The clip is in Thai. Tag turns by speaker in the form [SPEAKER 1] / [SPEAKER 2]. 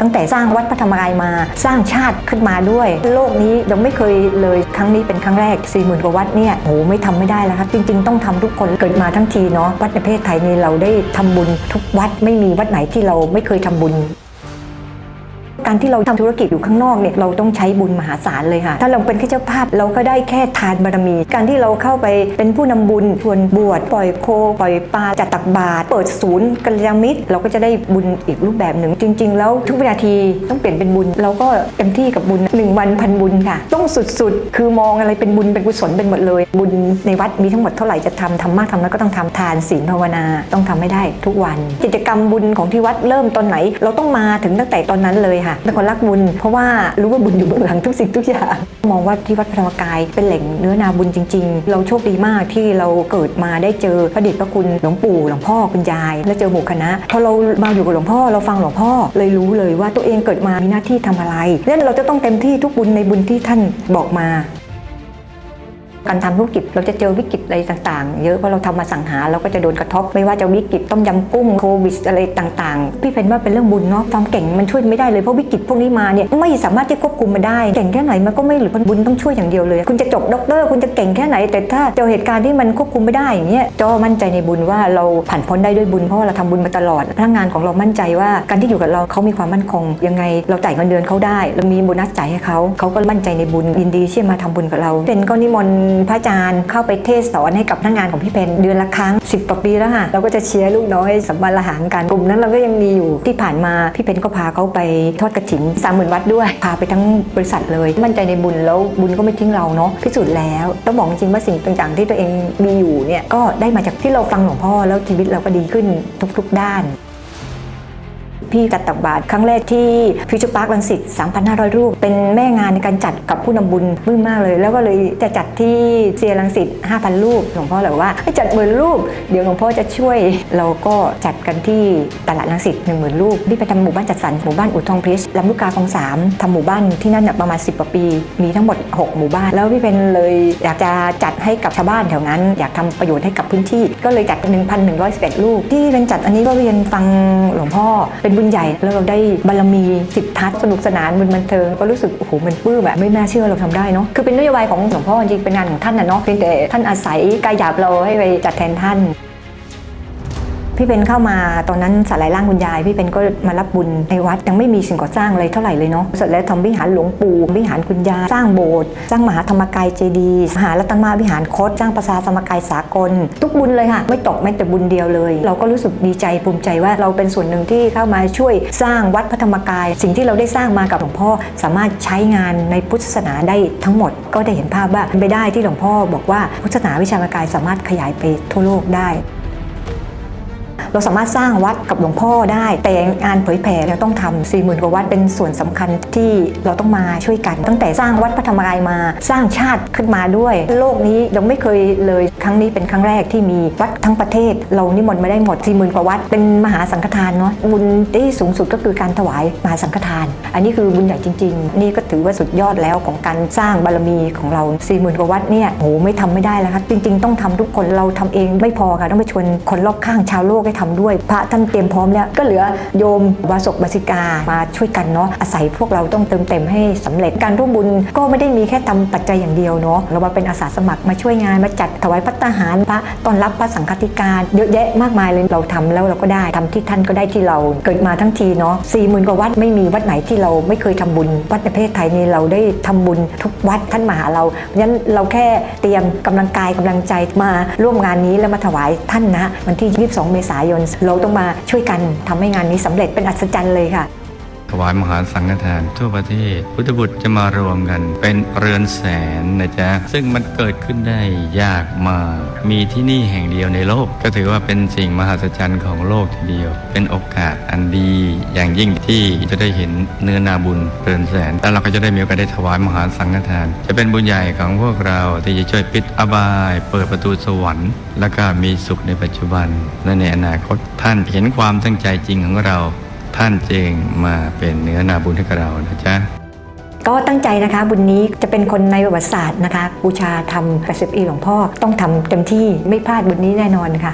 [SPEAKER 1] ตั้งแต่สร้างวัดพระธรรมกายมาสร้างชาติขึ้นมาด้วย โลกนี้ยังไม่เคยเลยครั้งนี้เป็นครั้งแรก4ี่หมื่นกว่าวัดเนี่ยโหไม่ทำไม่ได้แล้วครับจริง ๆ ต้องทำทุกคนเกิดมาทั้งทีเนาะวัดในประเทศไทยนี่เราได้ทำบุญทุกวัดไม่มีวัดไหนที่เราไม่เคยทำบุญ การที่เราทำธุรกิจอยู่ข้างนอกเนี่ยเราต้องใช้บุญมหาศาลเลยค่ะ ถ้าเราเป็นแค่เจ้าภาพเราก็ได้แค่ทานบารมี การที่เราเข้าไปเป็นผู้นำบุญชวนบวชปล่อยโค ปล่อยปลาจัดตักบาตรเปิดศูนย์กัลยาณมิตร เราก็จะได้บุญอีกรูปแบบหนึ่ง จริง ๆ แล้วทุกวินาทีต้องเปลี่ยนเป็นบุญ เราก็เต็มที่กับบุญหนึ่งวันพันบุญค่ะ ต้องสุดๆ คือมองอะไรเป็นบุญเป็นกุศลเป็นหมดเลย บุญในวัดมีทั้งหมดเท่าไหร่จะทำทำมากทำน้อยก็ต้องทำทานศีลภาวนาต้องทำให้ได้ทุกวัน กิจกรรมบุญของที่วัดเริ่มตอนไหน เราต้องมาถึงตั้งแต่ตอนนั้นเลยค่ะเป็นคนรักบุญ เพราะว่ารู้ว่าบุญอยู่เบื้องหลังทุกสิ่งทุกอย่าง มองว่าที่วัดพระธรรมกายเป็นแหล่งเนื้อนาบุญจริง ๆ เราโชคดีมากที่เราเกิดมาได้เจอพระเดชพระคุณหลวงปู่หลวงพ่อคุณยาย และเจอหมู่คณะพอเรามาอยู่กับหลวงพ่อเราฟังหลวงพ่อเลยรู้เลยว่าตัวเองเกิดมามีหน้าที่ทำอะไรนั้นเราจะต้องเต็มที่ทุกบุญในบุญที่ท่านบอกมา การทำธุรกิจเราจะเจอวิกฤตอะไรต่างๆ เยอะเพราะเราทำมาสังหาเราก็จะโดนกระทบ ไม่ว่าจะวิกฤตต้มยำกุ้งโควิดอะไรต่างๆ พี่เพนว่าเป็นเรื่องบุญเนาะความเก่งมันช่วยไม่ได้เลยเพราะวิกฤตพวกนี้มาเนี่ยไม่สามารถจะควบคุมมาได้เก่งแค่ไหนมันก็ไม่หรือบุญต้องช่วยอย่างเดียวเลย คุณจะจบด็อกเตอร์คุณจะเก่งแค่ไหน แต่ถ้าเจอเหตุการณ์ที่มันควบคุมไม่ได้อย่างเงี้ยจอมั่นใจในบุญว่าเราผ่านพ้นได้ด้วยบุญเพราะว่าเราทำบุญมาตลอดพนักงานของเรามั่นใจว่าการที่อยู่กับเราเขามีความมั่นคง ยังไงเราจ่ายเงินเดือนเขาได้ เรามีโบนัสจ่ายให้เขาเขาก็มั่นใจในบุญยินดีที่มาทำบุญกับเราเป็นก็นิมนต์พระอาจารย์เข้าไปเทศสอนให้กับพนักงานของพี่เพนเดือนละครั้ง 10กว่าปีแล้วค่ะเราก็จะเชียร์ลูกน้อยสัมมาละหารกันกลุ่มนั้นเราก็ยังมีอยู่ที่ผ่านมาพี่เพนก็พาเขาไปทอดกระถิ่นสามหมื่นวัดด้วย พาไปทั้งบริษัทเลย มั่นใจในบุญแล้วบุญก็ไม่ทิ้งเราเนาะพิสูจน์แล้วต้องบอกจริงว่าสิ่งต่างๆ ที่ตัวเองมีอยู่เนี่ยก็ได้มาจากที่เราฟังหลวงพ่อแล้วชีวิตเราก็ดีขึ้นทุกๆด้าน พี่จัดตักบาตรครั้งแรกที่ฟิวเจอร์พาร์คลังสิต3,500 รูป เป็นแม่งานในการจัดกับผู้นำบุญมือมากเลย แล้วก็เลยจะจัดที่เซียรังสิต5,000 รูปหลวงพ่อเลยว่าให้จัดหมื่นรูป เดี๋ยวหลวงพ่อจะช่วย เราก็จัดกันที่ตลาดลังสิต1 0,000รูปพี่ไปทำหมู่บ้านจัดสรรหมู่บ้านอุทองเพชรลำลูกกาคลองสามทำหมู่บ้านที่นั่นประมาณ 10กว่าปี มีทั้งหมด 6 หมู่บ้าน แล้วพี่เป็นเลยอยากจะจัดให้กับชาวบ้านแถวนั้น อยากทำประโยชน์ให้กับพื้นที่ ก็เลยจัด 1,111 รูปที่เป็นจัดอันนี้ก็เรียนฟังหลวงพ่อเป็นบุญใหญ่ แล้วเราได้บารมีสิททัศสนุกสนานมันบันเทิงก็รู้สึกโอ้โหมันปื้มแบบไม่น่าเชื่อเราทำได้เนาะคือเป็นนโยบายของหลวงพ่อจริงเป็นงานของท่านนะเนาะเพียงแต่ท่านอาศัยกายหยาบเราให้ไปจัดแทนท่าน พี่เป็นเข้ามาตอนนั้นสลายร่างคุณยาย พี่เป็นก็มารับบุญในวัดยังไม่มีสิ่งก่อสร้างอะไรเท่าไหร่เลยเนาะเสร็จแล้วทำวิหารหลวงปู่วิหารคุณยายสร้างโบสถ์สร้างมหาธรรมกายเจดีย์มหารัตนมาวิหารคดสร้างประสาธรรมกายสากล ทุกบุญเลยค่ะ ไม่ตกแม้แต่บุญเดียวเลย เราก็รู้สึกดีใจภูมิใจว่าเราเป็นส่วนหนึ่งที่เข้ามาช่วยสร้างวัดพระธรรมกาย สิ่งที่เราได้สร้างมากับหลวงพ่อสามารถใช้งานในพุทธศาสนาได้ทั้งหมด ก็ได้เห็นภาพว่าเป็นไปได้ที่หลวงพ่อบอกว่าพุทธศาสนาวิชามกายสามารถขยายไปทั่วโลกได้ เราสามารถสร้างวัดกับหลวงพ่อได้ แต่งานเผยแผ่เราต้องทำสี่หมื่นกว่าวัดเป็นส่วนสำคัญที่เราต้องมาช่วยกัน ตั้งแต่สร้างวัดพระธรรมกายมาสร้างชาติขึ้นมาด้วย โลกนี้ยังไม่เคยเลยครั้งนี้เป็นครั้งแรกที่มีวัดทั้งประเทศ เรานิมนต์มาได้หมดสี่หมื่นกว่าวัดเป็นมหาสังฆทานเนาะบุญที่สูงสุดก็คือการถวายมหาสังฆทาน อันนี้คือบุญใหญ่จริง ๆ นี่ก็ถือว่าสุดยอดแล้วของการสร้างบารมีของเราสี่หมื่นกว่าวัดเนี่ยโหไม่ทำไม่ได้แล้วครับจริง ๆ ต้องทำทุกคนเราทำเองไม่พอค่ะต้องไปชวนคนรอบข้างชาวโลกให้ทำด้วย พระท่านเตรียมพร้อมแล้ว ก็เหลือโยมวาสกบาสิกามาช่วยกันเนาะอาศัยพวกเราต้องเติมเต็มให้สำเร็จการร่วมบุญก็ไม่ได้มีแค่ทำปัจจัยอย่างเดียวเนาะเรามาเป็นอาสาสมัครมาช่วยงานมาจัดถวายพัตตาหารพระตอนรับพระสังฆติการเยอะแยะมากมายเลยเราทำแล้วเราก็ได้ทำที่ท่านก็ได้ที่เราเกิดมาทั้งทีเนาะสี่หมื่นกว่าวัดไม่มีวัดไหนที่เราไม่เคยทำบุญ วัดในประเทศไทยนี่เราได้ทำบุญทุกวัดท่านมาหาเราเพราะฉะนั้นเราแค่เตรียมกำลังกายกำลังใจมาร่วมงานนี้แล้วมาถวายท่านนะวันที่ 22 เมษายนเราต้องมาช่วยกันทำให้งานนี้สำเร็จเป็นอัศจรรย์เลยค่ะ
[SPEAKER 2] ถวายมหาสังฆทาน ทั่วประเทศ พุทธบุตรจะมารวมกัน เป็นเรือนแสนนะจ๊ะ ซึ่งมันเกิดขึ้นได้ยากมาก มีที่นี่แห่งเดียวในโลก ก็ถือว่าเป็นสิ่งมหัศจรรย์ของโลกทีเดียว เป็นโอกาสอันดี อย่างยิ่งที่จะได้เห็นเนื้อนาบุญเรือนแสน แล้วเราก็จะได้มีโอกาสได้ถวายมหาสังฆทาน จะเป็นบุญใหญ่ของพวกเราที่จะช่วยปิดอบาย เปิดประตูสวรรค์ แล้วก็มีสุขในปัจจุบันและในอนาคตท่านเห็นความตั้งใจจริงของเรา ท่านจึงมาเป็นเนื้อนาบุญให้กับเรานะจ๊ะ
[SPEAKER 1] ก็ตั้งใจนะคะ บุญนี้จะเป็นคนในประวัติศาสตร์นะคะบูชาธระสิบอีหลวงพ่อต้องทำเต็มที่ไม่พลาดบุญนี้แน่นอนค่ะ